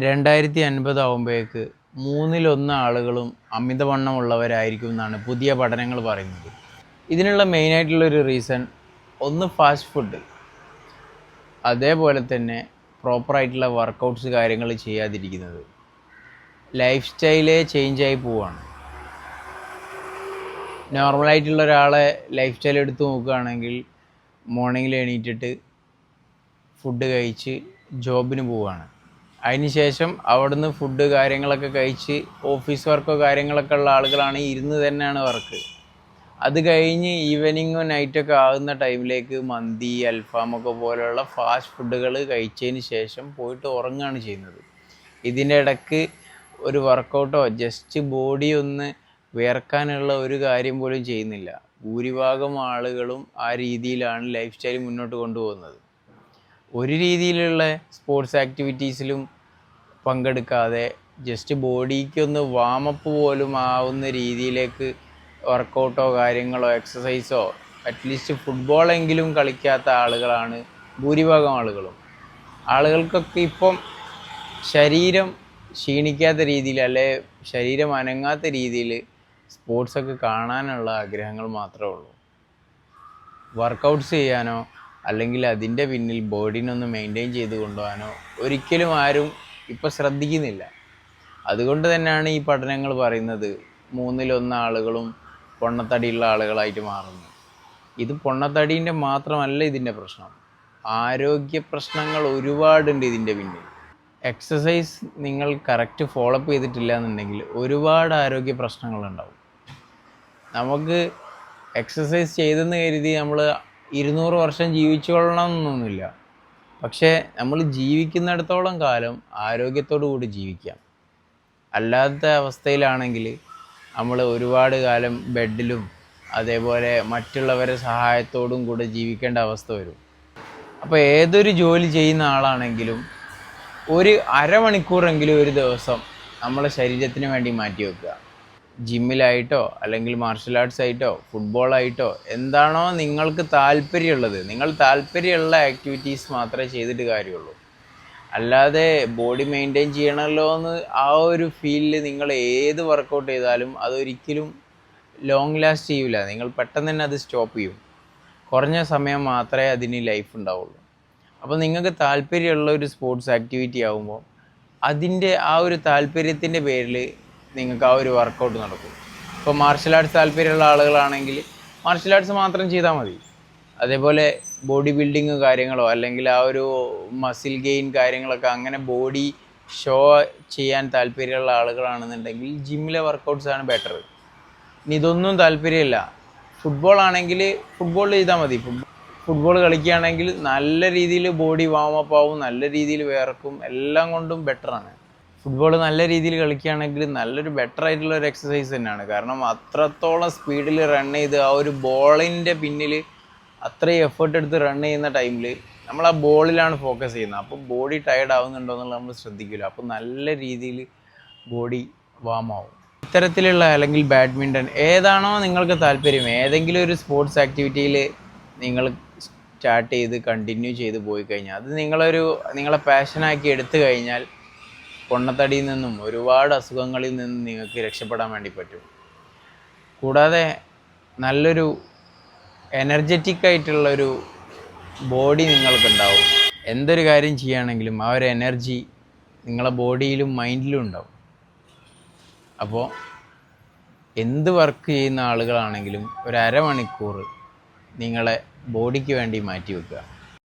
രണ്ടായിരത്തി അൻപതാവുമ്പോഴേക്ക് മൂന്നിലൊന്ന് ആളുകളും അമിതവണ്ണമുള്ളവരായിരിക്കും എന്നാണ് പുതിയ പഠനങ്ങൾ പറയുന്നത്. ഇതിനുള്ള മെയിനായിട്ടുള്ളൊരു റീസൺ ഒന്ന് ഫാസ്റ്റ് ഫുഡ് അതേപോലെ തന്നെ പ്രോപ്പറായിട്ടുള്ള വർക്കൗട്ട്സ് കാര്യങ്ങൾ ചെയ്യാതിരിക്കുന്നത്. ലൈഫ് സ്റ്റൈലേ ചേഞ്ചായി പോവാണ്. നോർമലായിട്ടുള്ള ഒരാളെ ലൈഫ് സ്റ്റൈൽ എടുത്തു നോക്കുകയാണെങ്കിൽ മോർണിംഗിൽ എണീറ്റിട്ട് ഫുഡ് കഴിച്ച് ജോബിന് പോവുകയാണ് അതിനുശേഷം അവിടുന്ന് ഫുഡ് കാര്യങ്ങളൊക്കെ കഴിച്ച് ഓഫീസ് വർക്കോ കാര്യങ്ങളൊക്കെ ഉള്ള ആളുകളാണ് ഇരുന്ന് തന്നെയാണ് വർക്ക് അത് കഴിഞ്ഞ് ഈവനിങ്ങോ നൈറ്റൊക്കെ ആകുന്ന ടൈമിലേക്ക് മന്തി അൽഫാമൊക്കെ പോലെയുള്ള ഫാസ്റ്റ് ഫുഡുകൾ കഴിച്ചതിന് ശേഷം പോയിട്ട് ഉറങ്ങുകയാണ് ചെയ്യുന്നത്. ഇതിന്റെ ഇടയ്ക്ക് ഒരു വർക്കൗട്ടോ ജസ്റ്റ് ബോഡി ഒന്ന് വിയർക്കാനുള്ള ഒരു കാര്യം പോലും ചെയ്യുന്നില്ല. ഭൂരിഭാഗം ആളുകളും ആ രീതിയിലാണ് ലൈഫ് സ്റ്റൈൽ മുന്നോട്ട് കൊണ്ടുപോകുന്നത്. ഒരു രീതിയിലുള്ള സ്പോർട്സ് ആക്ടിവിറ്റീസിലും പങ്കെടുക്കാതെ ജസ്റ്റ് ബോഡിക്കൊന്ന് വാമപ്പ് പോലും ആവുന്ന രീതിയിലേക്ക് വർക്കൗട്ടോ കാര്യങ്ങളോ എക്സസൈസോ അറ്റ്ലീസ്റ്റ് ഫുട്ബോളെങ്കിലും കളിക്കാത്ത ആളുകളാണ് ഭൂരിഭാഗം ആളുകളും. ആളുകൾക്കൊക്കെ ഇപ്പം ശരീരം ക്ഷീണിക്കാത്ത രീതിയിൽ അല്ലെ ശരീരം അനങ്ങാത്ത രീതിയിൽ സ്പോർട്സൊക്കെ കാണാനുള്ള ആഗ്രഹങ്ങൾ മാത്രമേ ഉള്ളൂ. വർക്കൗട്ട്സ് ചെയ്യാനോ അല്ലെങ്കിൽ അതിന്റെ പിന്നിൽ ബോഡീനൊന്ന് മെയിന്റെയിൻ ചെയ്ത് കൊണ്ടുപോകാനോ ഒരിക്കലും ആരും ഇപ്പോൾ ശ്രദ്ധിക്കുന്നില്ല. അതുകൊണ്ട് തന്നെയാണ് ഈ പഠനങ്ങൾ പറയുന്നത് മൂന്നിലൊന്ന് ആളുകളും പൊണ്ണത്തടിയുള്ള ആളുകളായിട്ട് മാറുന്നു ഇത് പൊണ്ണത്തടീന്റെ മാത്രമല്ല ഇതിന്റെ പ്രശ്നം. ആരോഗ്യ പ്രശ്നങ്ങൾ ഒരുപാടുണ്ട് ഇതിന്റെ പിന്നിൽ. എക്സസൈസ് നിങ്ങൾ കറക്റ്റ് ഫോളോ അപ്പ് ചെയ്തിട്ടില്ല എന്നുണ്ടെങ്കിൽ ഒരുപാട് ആരോഗ്യ പ്രശ്നങ്ങളുണ്ടാവും. നമുക്ക് എക്സസൈസ് ചെയ്തെന്ന് കരുതി നമ്മൾ ഇരുന്നൂറ് വർഷം ജീവിച്ചു കൊള്ളണം എന്നൊന്നുമില്ല. പക്ഷേ നമ്മൾ ജീവിക്കുന്നിടത്തോളം കാലം ആരോഗ്യത്തോടു കൂടി ജീവിക്കാം അല്ലാത്ത അവസ്ഥയിലാണെങ്കിൽ നമ്മൾ ഒരുപാട് കാലം ബെഡിലും അതേപോലെ മറ്റുള്ളവരെ സഹായത്തോടും കൂടെ ജീവിക്കേണ്ട അവസ്ഥ വരും. അപ്പോൾ ഏതൊരു ജോലി ചെയ്യുന്ന ആളാണെങ്കിലും ഒരു അരമണിക്കൂറെങ്കിലും ഒരു ദിവസം നമ്മളെ ശരീരത്തിന് വേണ്ടി മാറ്റി വെക്കുക. ജിമ്മിലായിട്ടോ അല്ലെങ്കിൽ മാർഷൽ ആർട്സ് ആയിട്ടോ ഫുട്ബോളായിട്ടോ എന്താണോ നിങ്ങൾക്ക് താല്പര്യമുള്ളത്. നിങ്ങൾ താല്പര്യമുള്ള ആക്ടിവിറ്റീസ് മാത്രമേ ചെയ്തിട്ട് കാര്യമുള്ളൂ. അല്ലാതെ ബോഡി മെയിന്റെയിൻ ചെയ്യണമല്ലോ എന്ന് ആ ഒരു ഫീലിൽ നിങ്ങൾ ഏത് വർക്കൗട്ട് ചെയ്താലും അതൊരിക്കലും ലോങ് ലാസ്റ്റ് ചെയ്യില്ല നിങ്ങൾ പെട്ടെന്ന് തന്നെ അത് സ്റ്റോപ്പ് ചെയ്യും. കുറഞ്ഞ സമയം മാത്രമേ അതിന് ലൈഫ് ഉണ്ടാവുള്ളൂ. അപ്പോൾ നിങ്ങൾക്ക് താല്പര്യമുള്ള ഒരു സ്പോർട്സ് ആക്ടിവിറ്റി ആകുമ്പോൾ അതിന്റെ ആ ഒരു താല്പര്യത്തിന്റെ പേരിൽ നിങ്ങൾക്ക് ആ ഒരു വർക്കൗട്ട് നടക്കും. ഇപ്പോൾ മാർഷൽ ആർട്സ് താല്പര്യമുള്ള ആളുകളാണെങ്കിൽ മാർഷൽ ആർട്സ് മാത്രം ചെയ്താൽ മതി. അതേപോലെ ബോഡി ബിൽഡിങ് കാര്യങ്ങളോ അല്ലെങ്കിൽ ആ ഒരു മസിൽ ഗെയിൻ കാര്യങ്ങളൊക്കെ അങ്ങനെ ബോഡി ഷോ ചെയ്യാൻ താല്പര്യമുള്ള ആളുകളാണെന്നുണ്ടെങ്കിൽ ജിമ്മിലെ വർക്കൗട്ട്സ് ആണ് ബെറ്റർ ഇനി ഇതൊന്നും താല്പര്യമില്ല. ഫുട്ബോൾ ആണെങ്കിൽ ഫുട്ബോൾ ചെയ്താൽ മതി. ഫുട്ബോൾ കളിക്കുകയാണെങ്കിൽ നല്ല രീതിയിൽ ബോഡി വാമപ്പ് ആവും നല്ല രീതിയിൽ വേർക്കും എല്ലാം കൊണ്ടും ബെറ്ററാണ് ഫുട്ബോൾ നല്ല രീതിയിൽ കളിക്കുകയാണെങ്കിൽ നല്ലൊരു ബെറ്റർ ആയിട്ടുള്ള ഒരു എക്സസൈസ് തന്നെയാണ്. കാരണം അത്രത്തോളം സ്പീഡിൽ റൺ ചെയ്ത് ആ ഒരു ബോളിന്റെ പിന്നിൽ അത്രയും എഫേർട്ട് എടുത്ത് റൺ ചെയ്യുന്ന ടൈമിൽ നമ്മൾ ആ ബോളിലാണ് ഫോക്കസ് ചെയ്യുന്നത്. അപ്പോൾ ബോഡി ടയർഡ് ആവുന്നുണ്ടോ എന്നുള്ളത് നമ്മൾ ശ്രദ്ധിക്കില്ല. അപ്പോൾ നല്ല രീതിയിൽ ബോഡി വാം ആവും. ഇത്തരത്തിലുള്ള അല്ലെങ്കിൽ ബാഡ്മിന്റൺ ഏതാണോ നിങ്ങൾക്ക് താല്പര്യം. ഏതെങ്കിലും ഒരു സ്പോർട്സ് ആക്ടിവിറ്റിയിൽ നിങ്ങൾ സ്റ്റാർട്ട് ചെയ്ത് കണ്ടിന്യൂ ചെയ്ത് പോയി കഴിഞ്ഞാൽ അത് നിങ്ങളൊരു നിങ്ങളെ പാഷനാക്കി എടുത്തു കഴിഞ്ഞാൽ പൊണ്ണത്തടിയിൽ നിന്നും ഒരുപാട് അസുഖങ്ങളിൽ നിന്നും നിങ്ങൾക്ക് രക്ഷപ്പെടാൻ വേണ്ടി പറ്റും. കൂടാതെ നല്ലൊരു എനർജറ്റിക് ആയിട്ടുള്ളൊരു ബോഡി നിങ്ങൾക്കുണ്ടാവും. എന്തൊരു കാര്യം ചെയ്യുകയാണെങ്കിലും ആ ഒരു എനർജി നിങ്ങളെ ബോഡിയിലും മൈൻഡിലും ഉണ്ടാവും. അപ്പോൾ എന്ത് വർക്ക് ചെയ്യുന്ന ആളുകളാണെങ്കിലും ഒരു അരമണിക്കൂർ നിങ്ങളെ ബോഡിക്ക് വേണ്ടി മാറ്റി വെക്കുക.